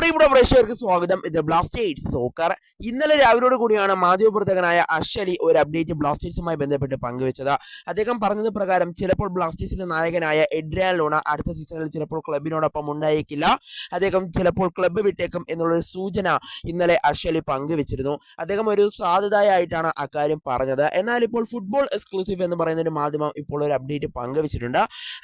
പ്രിയപ്പെട്ട പ്രേക്ഷകർക്ക് സ്വാഗതം. ഇത് ബ്ലാസ്റ്റേഴ്സ് സോക്കർ ഇന്നലെ രാവിലോട് കൂടിയാണ് മാധ്യമപ്രവർത്തകനായ അശ്വലി ഒരു അപ്ഡേറ്റ് ബ്ലാസ്റ്റേഴ്സുമായി ബന്ധപ്പെട്ട് പങ്കുവച്ചത്. അദ്ദേഹം പറഞ്ഞത് പ്രകാരം ചിലപ്പോൾ ബ്ലാസ്റ്റേഴ്സിന്റെ നായകനായ എഡ്രിയാൻ ലോണ അടുത്ത സീസണിൽ ചിലപ്പോൾ ക്ലബിനോടൊപ്പം ഉണ്ടായേക്കില്ല. അദ്ദേഹം ചിലപ്പോൾ ക്ലബ്ബ് വിട്ടേക്കും എന്നുള്ളൊരു സൂചന ഇന്നലെ അശ്വലി പങ്കുവച്ചിരുന്നു. അദ്ദേഹം ഒരു സാധ്യതയായിട്ടാണ് അക്കാര്യം പറഞ്ഞത്. എന്നാൽ ഇപ്പോൾ ഫുട്ബോൾ എക്സ്ക്ലൂസീവ് എന്ന് പറയുന്ന ഒരു മാധ്യമം ഇപ്പോൾ ഒരു അപ്ഡേറ്റ് പങ്കുവച്ചിട്ടുണ്ട്.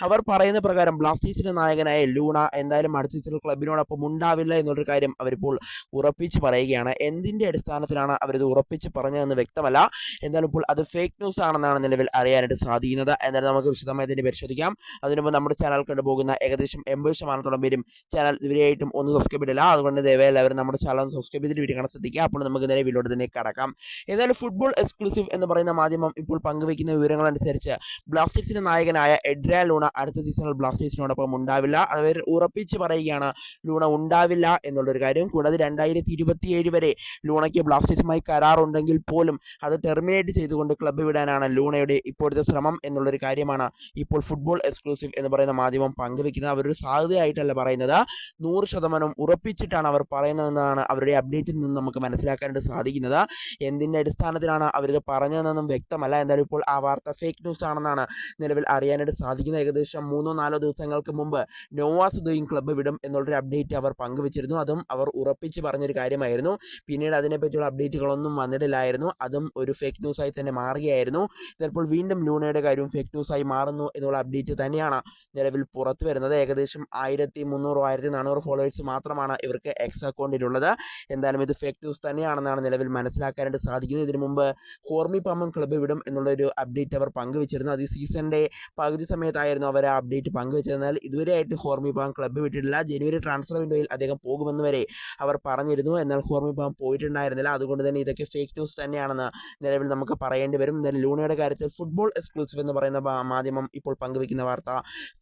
അവർ പറയുന്ന പ്രകാരം ബ്ലാസ്റ്റേഴ്സിന്റെ നായകനായ ലൂണ എന്തായാലും അടുത്ത സീസണിൽ ക്ലബിനോടൊപ്പം ഉണ്ടാവില്ല എന്നുള്ളൊരു കാര്യം അവരിപ്പോൾ ഉറപ്പിച്ച് പറയുകയാണ്. എന്തിന്റെ അടിസ്ഥാനത്തിലാണ് അവരിത് ഉറപ്പിച്ച് പറഞ്ഞതെന്ന് വ്യക്തമല്ല. എന്നാലും ഇപ്പോൾ അത് ഫേക്ക് ന്യൂസ് ആണെന്നാണ് നിലവിൽ അറിയാനായിട്ട് സാധിക്കുന്നത്. എന്നാലും നമുക്ക് വിശദമായി ഇതിനെ പരിശോധിക്കാം. അതിനുമ്പോൾ നമ്മുടെ ചാനൽ കണ്ടുപോകുന്ന ഏകദേശം എൺപത് ശതമാനത്തോളം പേരും ചാനൽ ഇതുവരെയായിട്ടും ഒന്നും സബ്സ്ക്രൈബ് ചെയ്തില്ല അതുകൊണ്ട് ദയവായി എല്ലാവരും നമ്മുടെ ചാനൽ സബ്സ്ക്രൈബ് ചെയ്തിട്ട് വീഡിയോ കാണാൻ ശ്രദ്ധിക്കുക. അപ്പോൾ നമുക്ക് വീഡിയോയുടെ തന്നെ കടക്കാം. എന്നാലും ഫുട്ബോൾ എക്സ്ക്ലൂസീവ് എന്ന് പറയുന്ന മാധ്യമം ഇപ്പോൾ പങ്കുവയ്ക്കുന്ന വിവരങ്ങൾ അനുസരിച്ച് ബ്ലാസ്റ്റേഴ്സിന്റെ നായകനായ എഡ്രാ ലൂണ അടുത്ത സീസണിൽ ബ്ലാസ്റ്റേഴ്സിനോടൊപ്പം ഉണ്ടാവില്ല. അവർ ഉറപ്പിച്ച് പറയുകയാണ് ലൂണ ഉണ്ടാവില്ല എന്നുള്ളൊരു കാര്യം. കൂടാതെ രണ്ടായിരത്തി ഇരുപത്തിയേഴ് വരെ ലൂണയ്ക്ക് ബ്ലാസ്റ്റേഴ്സുമായി കരാറുണ്ടെങ്കിൽ പോലും അത് ടെർമിനേറ്റ് ചെയ്തുകൊണ്ട് ക്ലബ്ബ് വിടാനാണ് ലൂണയുടെ ഇപ്പോഴത്തെ ശ്രമം എന്നുള്ളൊരു കാര്യമാണ് ഇപ്പോൾ ഫുട്ബോൾ എക്സ്ക്ലൂസീവ് എന്ന് പറയുന്ന മാധ്യമം പങ്കുവെക്കുന്നത് അവരൊരു സാധ്യതയായിട്ടല്ല പറയുന്നത്. നൂറ് ശതമാനം ഉറപ്പിച്ചിട്ടാണ് അവർ പറയുന്നതെന്നാണ് അവരുടെ അപ്ഡേറ്റിൽ നിന്ന് നമുക്ക് മനസ്സിലാക്കാനായിട്ട് സാധിക്കുന്നത്. എന്തിന്റെ അടിസ്ഥാനത്തിലാണ് അവരിത് പറഞ്ഞതെന്നൊന്നും വ്യക്തമല്ല. എന്തായാലും ഇപ്പോൾ ആ വാർത്ത ഫേക്ക് ന്യൂസ് ആണെന്നാണ് നിലവിൽ അറിയാനായിട്ട് സാധിക്കുന്നത്. ഏകദേശം മൂന്നോ നാലോ ദിവസങ്ങൾക്ക് മുമ്പ് നോവാസ് ദുയിങ് ക്ലബ്ബ് വിടും എന്നുള്ളൊരു അപ്ഡേറ്റ് അവർ പങ്കുവച്ചിരുന്നു. അതും അവർ ഉറപ്പിച്ച് പറഞ്ഞൊരു കാര്യമായിരുന്നു. പിന്നീട് അതിനെപ്പറ്റിയുള്ള അപ്ഡേറ്റുകളൊന്നും വന്നിട്ടില്ലായിരുന്നു. അതും ഒരു ഫേക്ക് ന്യൂസായി തന്നെ മാറുകയായിരുന്നു. ചിലപ്പോൾ വീണ്ടും ലൂണയുടെ കാര്യവും ഫേക്ക് ന്യൂസായി മാറുന്നു എന്നുള്ള അപ്ഡേറ്റ് തന്നെയാണ് നിലവിൽ പുറത്തു വരുന്നത്. ഏകദേശം ആയിരത്തി മുന്നൂറോ ആയിരത്തി നാനൂറ് ഫോളോവേഴ്സ് മാത്രമാണ് ഇവർക്ക് എക്സ് അക്കൗണ്ടിലുള്ളത് എന്തായാലും ഇത് ഫേക്ക് ന്യൂസ് തന്നെയാണെന്നാണ് നിലവിൽ മനസ്സിലാക്കാനായിട്ട് സാധിക്കുന്നത്. ഇതിനു മുമ്പ് ഹോർമി പമ്മം ക്ലബ്ബ് വിടും എന്നുള്ളൊരു അപ്ഡേറ്റ് അവർ പങ്കുവച്ചിരുന്നു. അത് ഈ സീസണിന്റെ പകുതി സമയത്തായിരുന്നു അവർ ആ അപ്ഡേറ്റ് പങ്കുവച്ചത്. എന്നാൽ ഇതുവരെയായിട്ട് ഹോർമി പമ്മം ക്ലബ്ബ് വിട്ടിട്ടില്ല. ജനുവരി ട്രാൻസ്ഫർ വിൻഡോയിൽ അദ്ദേഹം പോകുമെന്ന് വരെ അവർ പറഞ്ഞിരുന്നു. എന്നാൽ ഹോർമി പാം പോയിട്ടുണ്ടായിരുന്നില്ല. അതുകൊണ്ട് തന്നെ ഇതൊക്കെ ഫേക്ക് ന്യൂസ് തന്നെയാണെന്ന് നിലവിൽ നമുക്ക് പറയേണ്ടി വരും. എന്തായാലും ലൂണയുടെ കാര്യത്തിൽ ഫുട്ബോൾ എക്സ്ക്ലൂസീവ് എന്ന് പറയുന്ന മാധ്യമം ഇപ്പോൾ പങ്കുവയ്ക്കുന്ന വാർത്ത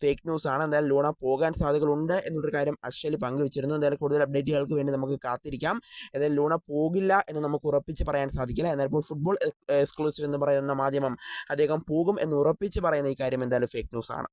ഫേക്ക് ന്യൂസ് ആണ്. എന്നാൽ ലൂണ പോകാൻ സാധ്യതകളുണ്ട് എന്നൊരു കാര്യം അശ്വലി പങ്കുവച്ചിരുന്നു. എന്തായാലും കൂടുതൽ അപ്ഡേറ്റുകൾക്ക് വേണ്ടി നമുക്ക് കാത്തിരിക്കാം. എന്തായാലും ലൂണ പോകില്ല എന്ന് നമുക്ക് ഉറപ്പിച്ച് പറയാൻ സാധിക്കില്ല. എന്നാൽ ഇപ്പോൾ ഫുട്ബോൾ എക്സ്ക്ലൂസീവ് എന്ന് പറയുന്ന മാധ്യമം അദ്ദേഹം പോകും എന്ന് ഉറപ്പിച്ച് പറയുന്ന ഈ കാര്യം എന്തായാലും ഫേക്ക് ന്യൂസ് ആണ്.